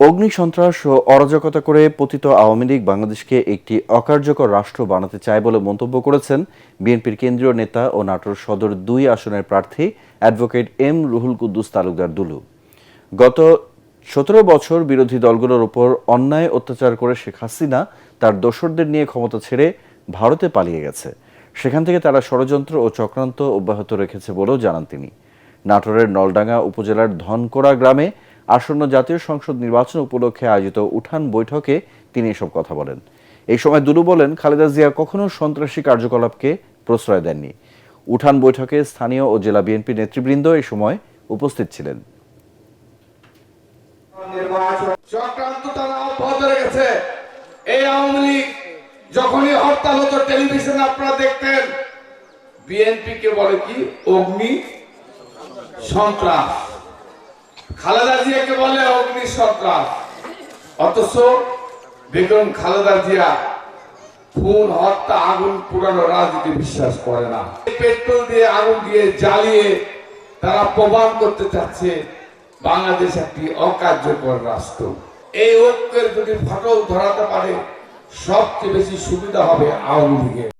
অগ্নি সন্ত্রাস ও অরাজকতা করে পতিত আওয়ামী লীগ বাংলাদেশকে একটি অকার্যকর রাষ্ট্র বানাতে চায় বলে মন্তব্য করেছেন বিএনপির কেন্দ্রীয় নেতা ও নাটোর সদর দুই আসনের প্রার্থী অ্যাডভোকেট এম রুহুল কুদ্দুস তালুকদার দুলু। গত সতেরো বছর বিরোধী দলগুলোর ওপর অন্যায় অত্যাচার করে শেখ হাসিনা তার দোসরদের নিয়ে ক্ষমতা ছেড়ে ভারতে পালিয়ে গেছে। সেখান থেকে তারা ষড়যন্ত্র ও চক্রান্ত অব্যাহত রেখেছে বলেও জানান তিনি। নাটোরের নলডাঙ্গা উপজেলার ধনকোড়া গ্রামে আসন্ন জাতীয় সংসদ নির্বাচন উপলক্ষে আয়োজিত উঠান বৈঠকে তিনি এসব কথা বলেন। এই সময় দুলু বলেন, খালেদা জিয়া কখনো সন্ত্রাসী কার্যকলাপকে প্রশ্রয় দেননি। উঠান বৈঠকে স্থানীয় ও জেলা বিএনপি নেতৃবৃন্দ এই সময় উপস্থিত ছিলেন। এই আওয়ামী লীগ যখনই হরতাল হতো আপনারা দেখতেন, বিএনপি কে বলে কি? অগ্নি সন্ত্রাস। খালেদা জিয়াকে বলে অগ্নি সন্ত্রাস। অথচ বেগম খালেদা জিয়া খুন, হত্যা, আগুন পুরানো রাজনীতি বিশ্বাস করে না। পেট্রোল দিয়ে আগুন দিয়ে জ্বালিয়ে তারা প্রমাণ করতে চাচ্ছে বাংলাদেশ একটি অকার্যকর রাষ্ট্র। এই ঐক্যের যদি ফাটল ধরাতে পারে, সবচেয়ে বেশি সুবিধা হবে আওয়ামী লীগের।